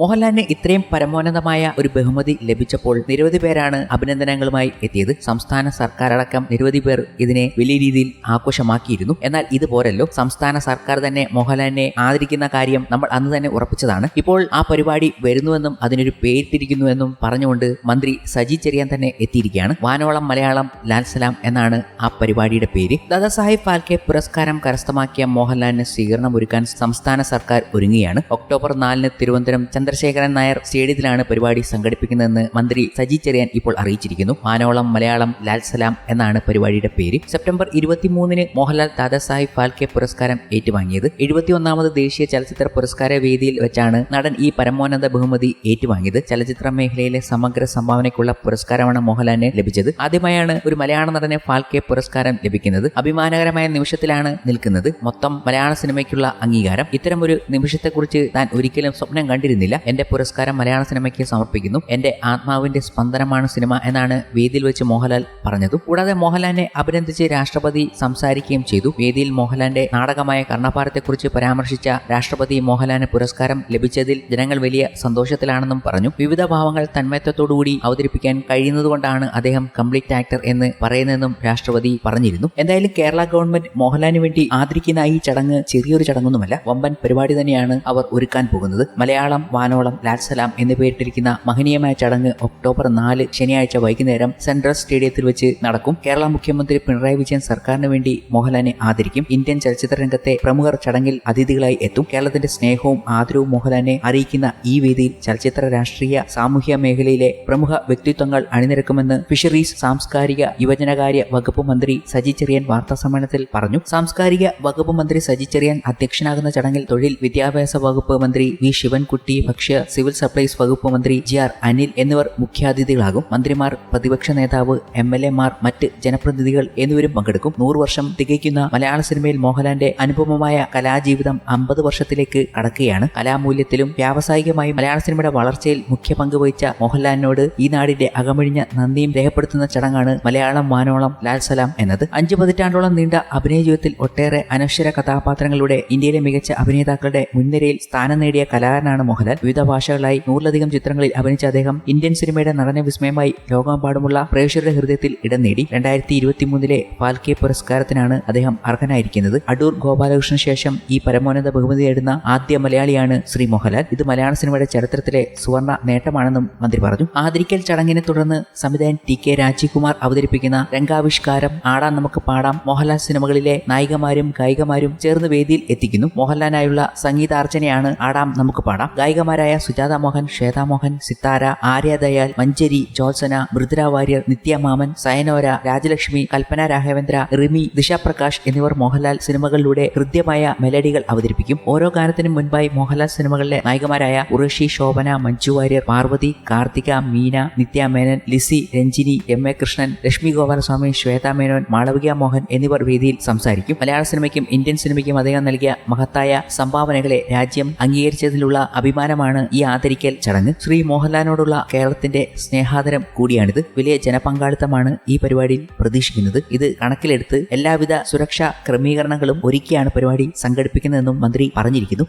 മോഹൻലാലിന് ഇത്രയും പരമോന്നതമായ ഒരു ബഹുമതി ലഭിച്ചപ്പോൾ നിരവധി പേരാണ് അഭിനന്ദനങ്ങളുമായി എത്തിയത്. സംസ്ഥാന സർക്കാർ അടക്കം നിരവധി പേർ ഇതിനെ വലിയ രീതിയിൽ ആഘോഷമാക്കിയിരുന്നു. എന്നാൽ ഇത് പോരല്ലോ സംസ്ഥാന സർക്കാർ തന്നെ മോഹൻലാലിനെ ആദരിക്കുന്ന കാര്യം നമ്മൾ അന്ന് തന്നെ ഉറപ്പിച്ചതാണ്. ഇപ്പോൾ ആ പരിപാടി വരുന്നുവെന്നും അതിനൊരു പേരിട്ടിരിക്കുന്നുവെന്നും പറഞ്ഞുകൊണ്ട് മന്ത്രി സജി ചെറിയാൻ തന്നെ എത്തിയിരിക്കുകയാണ്. വാനോളം മലയാളം ലാൽസലാം എന്നാണ് ആ പരിപാടിയുടെ പേര്. ദാദാസാഹിബ് ഫാൽക്കെ പുരസ്കാരം കരസ്ഥമാക്കിയ മോഹൻലാലിന് സ്വീകരണം ഒരുക്കാൻ സംസ്ഥാന സർക്കാർ ഒരുങ്ങുകയാണ്. ഒക്ടോബർ നാലിന് തിരുവനന്തപുരം ചന്ദ്രശേഖരൻ നായർ സ്റ്റേഡിയത്തിലാണ് പരിപാടി സംഘടിപ്പിക്കുന്നതെന്ന് മന്ത്രി സജി ചെറിയാൻ ഇപ്പോൾ അറിയിച്ചിരിക്കുന്നു. മാനോളം മലയാളം ലാൽ സലാം എന്നാണ് പരിപാടിയുടെ പേര്. സെപ്റ്റംബർ ഇരുപത്തിമൂന്നിന് മോഹൻലാൽ ദാദാസാഹിബ് ഫാൽക്കെ പുരസ്കാരം ഏറ്റുവാങ്ങിയത്. എഴുപത്തിയൊന്നാമത് ദേശീയ ചലച്ചിത്ര പുരസ്കാര വേദിയിൽ വെച്ചാണ് നടൻ ഈ പരമോന്നത ബഹുമതി ഏറ്റുവാങ്ങിയത്. ചലച്ചിത്ര മേഖലയിലെ സമഗ്ര സംഭാവനയ്ക്കുള്ള പുരസ്കാരമാണ് മോഹൻലാലിന് ലഭിച്ചത്. ആദ്യമായാണ് ഒരു മലയാള നടന് ഫാൽക്കെ പുരസ്കാരം ലഭിക്കുന്നത്. അഭിമാനകരമായ നിമിഷത്തിലാണ് നിൽക്കുന്നത്. മൊത്തം മലയാള സിനിമയ്ക്കുള്ള അംഗീകാരം. ഇത്തരം ഒരു നിമിഷത്തെക്കുറിച്ച് താൻ ഒരിക്കലും സ്വപ്നം കണ്ടിരുന്നില്ല. എന്റെ പുരസ്കാരം മലയാള സിനിമയ്ക്ക് സമർപ്പിക്കുന്നു. എന്റെ ആത്മാവിന്റെ സ്പന്ദനമാണ് സിനിമ എന്നാണ് വേദിയിൽ വെച്ച് മോഹൻലാൽ പറഞ്ഞതും. കൂടാതെ മോഹൻലാലിനെ അഭിനന്ദിച്ച് രാഷ്ട്രപതി സംസാരിക്കുകയും ചെയ്തു. വേദിയിൽ മോഹൻലാലിന്റെ നാടകമായ കർണഭാരത്തെക്കുറിച്ച് പരാമർശിച്ച രാഷ്ട്രപതി മോഹൻലാലിന് പുരസ്കാരം ലഭിച്ചതിൽ ജനങ്ങൾ വലിയ സന്തോഷത്തിലാണെന്നും പറഞ്ഞു. വിവിധ ഭാവങ്ങൾ തന്മയത്വത്തോടുകൂടി അവതരിപ്പിക്കാൻ കഴിയുന്നതുകൊണ്ടാണ് അദ്ദേഹം കംപ്ലീറ്റ് ആക്ടർ എന്ന് പറയുന്നതെന്നും രാഷ്ട്രപതി പറഞ്ഞിരുന്നു. എന്തായാലും കേരള ഗവൺമെന്റ് മോഹൻലാലിന് വേണ്ടി ആദരിക്കുന്ന ഈ ചടങ്ങ് ചെറിയൊരു ചടങ്ങൊന്നുമല്ല. വമ്പൻ പരിപാടി തന്നെയാണ് അവർ ഒരുക്കാൻ പോകുന്നത്. മലയാളം വാനോളം ലാൽസലാം എന്ന് പേരിട്ടിരിക്കുന്ന മഹനീയമായ ചടങ്ങ് ഒക്ടോബർ നാല് ശനിയാഴ്ച വൈകുന്നേരം സെൻട്രൽ സ്റ്റേഡിയത്തിൽ വെച്ച് നടക്കും. കേരള മുഖ്യമന്ത്രി പിണറായി വിജയൻ സർക്കാരിന് വേണ്ടി മോഹൻലാലിനെ ആദരിക്കും. ഇന്ത്യൻ ചലച്ചിത്ര രംഗത്തെ പ്രമുഖർ ചടങ്ങിൽ അതിഥികളായി എത്തും. കേരളത്തിന്റെ സ്നേഹവും ആദരവും മോഹൻലാലിനെ അറിയിക്കുന്ന ഈ വേദിയിൽ ചലച്ചിത്ര രാഷ്ട്രീയ സാമൂഹ്യ മേഖലയിലെ പ്രമുഖ വ്യക്തിത്വങ്ങൾ അണിനിരക്കുമെന്ന് ഫിഷറീസ് സാംസ്കാരിക യുവജനകാര്യ വകുപ്പ് മന്ത്രി സജി ചെറിയൻ വാർത്താ സമ്മേളനത്തിൽ പറഞ്ഞു. സാംസ്കാരിക വകുപ്പ് മന്ത്രി സജി ചെറിയൻ അധ്യക്ഷനാകുന്ന ചടങ്ങിൽ തൊഴിൽ വിദ്യാഭ്യാസ വകുപ്പ് മന്ത്രി വി ശിവൻകുട്ടി ഭക്ഷ്യ സിവിൽ സപ്ലൈസ് വകുപ്പ് മന്ത്രി ജി ആർ അനിൽ എന്നിവർ മുഖ്യാതിഥികളാകും. മന്ത്രിമാർ പ്രതിപക്ഷ നേതാവ് എം എൽ എമാർ മറ്റ് ജനപ്രതിനിധികൾ എന്നിവരും പങ്കെടുക്കും. നൂറ് വർഷം തികയ്ക്കുന്ന മലയാള സിനിമയിൽ മോഹൻലാലിന്റെ അനുപമമായ കലാജീവിതം അമ്പത് വർഷത്തിലേക്ക് കടക്കുകയാണ്. കലാമൂല്യത്തിലും വ്യാവസായികമായും മലയാള സിനിമയുടെ വളർച്ചയിൽ മുഖ്യ പങ്ക് വഹിച്ച മോഹൻലാലിനോട് ഈ നാടിന്റെ അകമഴിഞ്ഞ നന്ദിയും രേഖപ്പെടുത്തുന്ന ചടങ്ങാണ് മലയാളം വാനോളം ലാൽ സലാം എന്നത്. അഞ്ചു പതിറ്റാണ്ടോളം നീണ്ട അഭിനയ ജീവിതത്തിൽ ഒട്ടേറെ അനശ്വര കഥാപാത്രങ്ങളുടെ ഇന്ത്യയിലെ മികച്ച അഭിനേതാക്കളുടെ മുൻനിരയിൽ സ്ഥാനം നേടിയ കലാകാരനാണ് മോഹൻലാൽ. വിവിധ ഭാഷകളായി നൂറിലധികം ചിത്രങ്ങളിൽ അഭിനയിച്ച അദ്ദേഹം ഇന്ത്യൻ സിനിമയുടെ നടന വിസ്മയമായി ലോകമെമ്പാടുമുള്ള പ്രേക്ഷകരുടെ ഹൃദയത്തിൽ ഇടം നേടി. രണ്ടായിരത്തി ഇരുപത്തി മൂന്നിലെ ഫാൽക്കെ പുരസ്കാരത്തിനാണ് അദ്ദേഹം അർഹനായിരിക്കുന്നത്. അടൂർ ഗോപാലകൃഷ്ണന് ശേഷം ഈ പരമോന്നത ബഹുമതി നേടുന്ന ആദ്യ മലയാളിയാണ് ശ്രീ മോഹൻലാൽ. ഇത് മലയാള സിനിമയുടെ ചരിത്രത്തിലെ സുവർണ നേട്ടമാണെന്നും മന്ത്രി പറഞ്ഞു. ആദരിക്കൽ ചടങ്ങിനെ തുടർന്ന് സംവിധായകൻ ടി കെ രാജീവ്കുമാർ അവതരിപ്പിക്കുന്ന രംഗാവിഷ്കാരം ആടാൻ നമുക്ക് പാടാം. മോഹൻലാൽ സിനിമകളിലെ നായികമാരും ഗായികമാരും ചേർന്ന് വേദിയിൽ എത്തിക്കുന്നു. മോഹൻലാലിനായുള്ള സംഗീതാർച്ചനയാണ് ആടാം നമുക്ക് പാടാം. ഗായികമാരായ സുജാത മോഹൻ ശ്വേതാ മോഹൻ സിത്താര ആര്യ ദയാൽ മഞ്ചരി ജോത്സന മൃദുര വാര്യർ നിത്യ മാമൻ സയനോര രാജലക്ഷ്മി കൽപ്പന രാഘവേന്ദ്ര റിമി ദിശാപ്രകാശ് എന്നിവർ മോഹൻലാൽ സിനിമകളിലൂടെ ഹൃദ്യമായ മെലഡികൾ അവതരിപ്പിക്കും. ഓരോ ഗാനത്തിനും മുൻപായി മോഹൻലാൽ സിനിമകളിലെ നായികമാരായ ഉറഷി ശോഭന മഞ്ജു വാര്യർ പാർവതി കാർത്തിക മീന നിത്യ മേനൻ ലിസി രഞ്ജിനി എം എ കൃഷ്ണൻ ലക്ഷ്മി ഗോപാലസ്വാമി ശ്വേത മേനോൻ മാളവിക മോഹൻ എന്നിവർ വേദിയിൽ സംസാരിക്കും. മലയാള സിനിമയ്ക്കും ഇന്ത്യൻ സിനിമയ്ക്കും അദ്ദേഹം നൽകിയ മഹത്തായ സംഭാവനകളെ രാജ്യം അംഗീകരിച്ചതിലുള്ള അഭിമാനമാണ് ഈ ആദരിക്കൽ ചടങ്ങ്. ശ്രീ മോഹൻലാലിനോടുള്ള കേരളത്തിന്റെ സ്നേഹാദരം കൂടിയാണിത്. വലിയ ജനപങ്കാളിത്തമാണ് ഈ പരിപാടിയിൽ പ്രതീക്ഷിക്കുന്നത്. ഇത് കണക്കിലെടുത്ത് എല്ലാവിധ സുരക്ഷാ ക്രമീകരണങ്ങളും ഒരുക്കിയാണ് പരിപാടി സംഘടിപ്പിക്കുന്നതെന്നും മന്ത്രി പറഞ്ഞിരിക്കുന്നു.